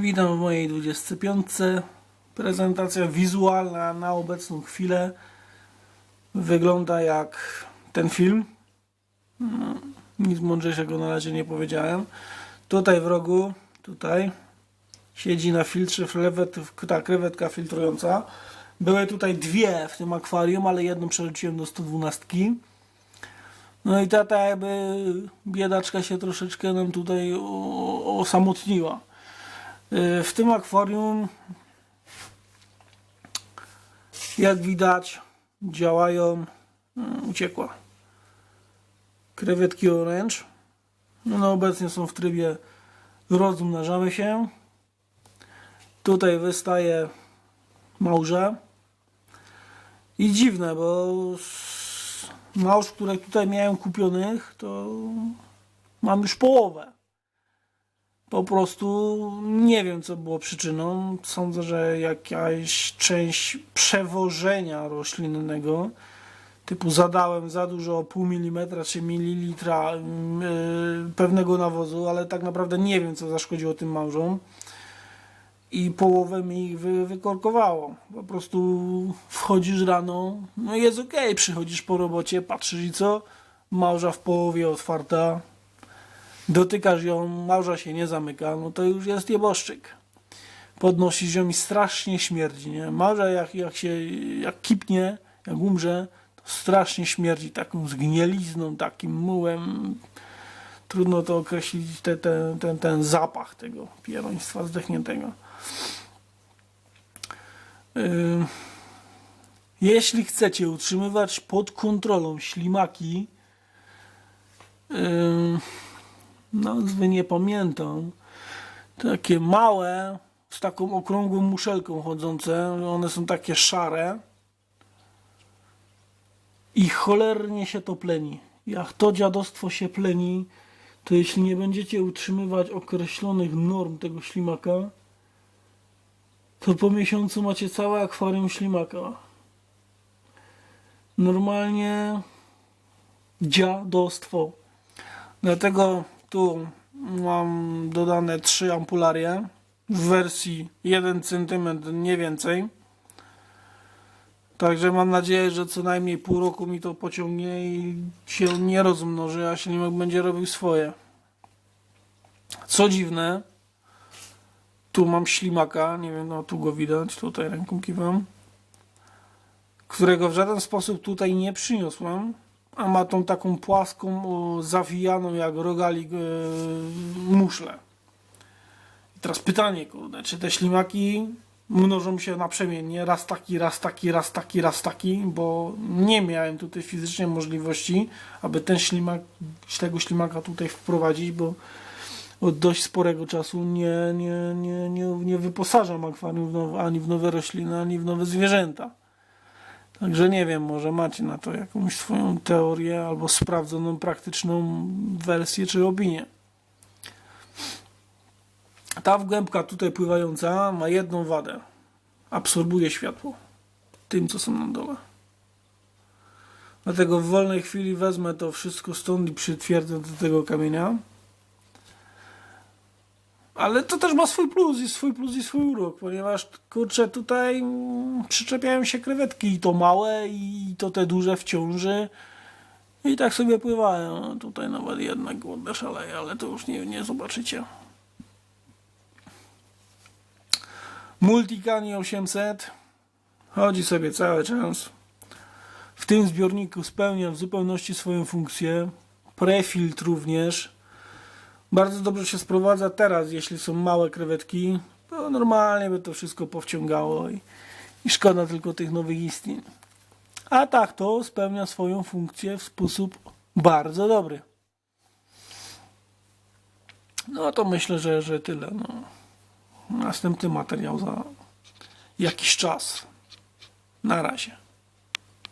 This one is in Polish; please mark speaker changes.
Speaker 1: Witam w mojej 25. Prezentacja wizualna na obecną chwilę wygląda jak ten film. No, nic mądrzejszego na razie nie powiedziałem. Tutaj w rogu, tutaj siedzi na filtrze krewet, ta krewetka filtrująca. Były tutaj dwie w tym akwarium, ale jedną przerzuciłem do 112. No i ta, ta jakby biedaczka się troszeczkę nam tutaj osamotniła. Y, W tym akwarium, jak widać, działają. y, Uciekła. Krewetki orange. No, no obecnie są w trybie rozmnażamy się. Tutaj wystaje małże. I dziwne, bo małż, które tutaj miałem kupionych, to mam już połowę. Po prostu nie wiem, co było przyczyną. Sądzę, że jakaś część przewożenia roślinnego, typu zadałem za dużo pół milimetra czy mililitra yy, pewnego nawozu, ale tak naprawdę nie wiem, co zaszkodziło tym małżom. I połowę mi ich wy, wykorkowało. Po prostu wchodzisz rano, no jest okej, przychodzisz po robocie, patrzysz i co? Małża w połowie otwarta, dotykasz ją, małża się nie zamyka, no to już jest nieboszczyk. Podnosisz ją i strasznie śmierdzi, nie? Małża jak, jak się, jak kipnie, jak umrze, to strasznie śmierdzi taką zgnielizną, takim mułem. Trudno to określić, te, te, ten, ten zapach tego pieroństwa zdechniętego. Yy, Jeśli chcecie utrzymywać pod kontrolą ślimaki, yy, nazwy nie pamiętam, takie małe, z taką okrągłą muszelką chodzące, one są takie szare i cholernie się to pleni. Jak to dziadostwo się pleni, to jeśli nie będziecie utrzymywać określonych norm tego ślimaka, to po miesiącu macie całe akwarium ślimaka. Normalnie dziadostwo. Dlatego tu mam dodane trzy ampularie w wersji 1 cm, nie więcej. Także mam nadzieję, że co najmniej pół roku mi to pociągnie i się nie rozmnoży, a ślimak będzie robił swoje. Co dziwne, tu mam ślimaka, nie wiem, no tu go widać, tutaj ręką kiwam, którego w żaden sposób tutaj nie przyniosłem, a ma tą taką płaską, zawijaną jak rogalik e, muszlę. I teraz pytanie, kurde, czy te ślimaki mnożą się naprzemiennie, raz taki, raz taki, raz taki, raz taki, bo nie miałem tutaj fizycznie możliwości, aby ten ślimak, tego ślimaka tutaj wprowadzić, bo od dość sporego czasu nie, nie, nie, nie, nie wyposażam akwarium ani w nowe rośliny, ani w nowe zwierzęta. Także nie wiem, może macie na to jakąś swoją teorię albo sprawdzoną, praktyczną wersję czy opinię. Ta wgłębka tutaj pływająca ma jedną wadę. Absorbuje światło tym, co są na dole. Dlatego w wolnej chwili wezmę to wszystko stąd i przytwierdzę do tego kamienia. Ale to też ma swój plus i swój plus i swój urok, ponieważ kurczę tutaj mm, przyczepiają się krewetki i to małe i to te duże w ciąży i tak sobie pływają. No, tutaj nawet jedna głodna szaleje, ale to już nie, nie zobaczycie. Multicani 800 chodzi sobie cały czas. W tym zbiorniku spełnia w zupełności swoją funkcję. Prefiltr również. Bardzo dobrze się sprowadza teraz, jeśli są małe krewetki. To normalnie by to wszystko powciągało i, i szkoda tylko tych nowych istnień. A tak to spełnia swoją funkcję w sposób bardzo dobry. No to myślę, że, że tyle. No. Następny materiał za jakiś czas. Na razie.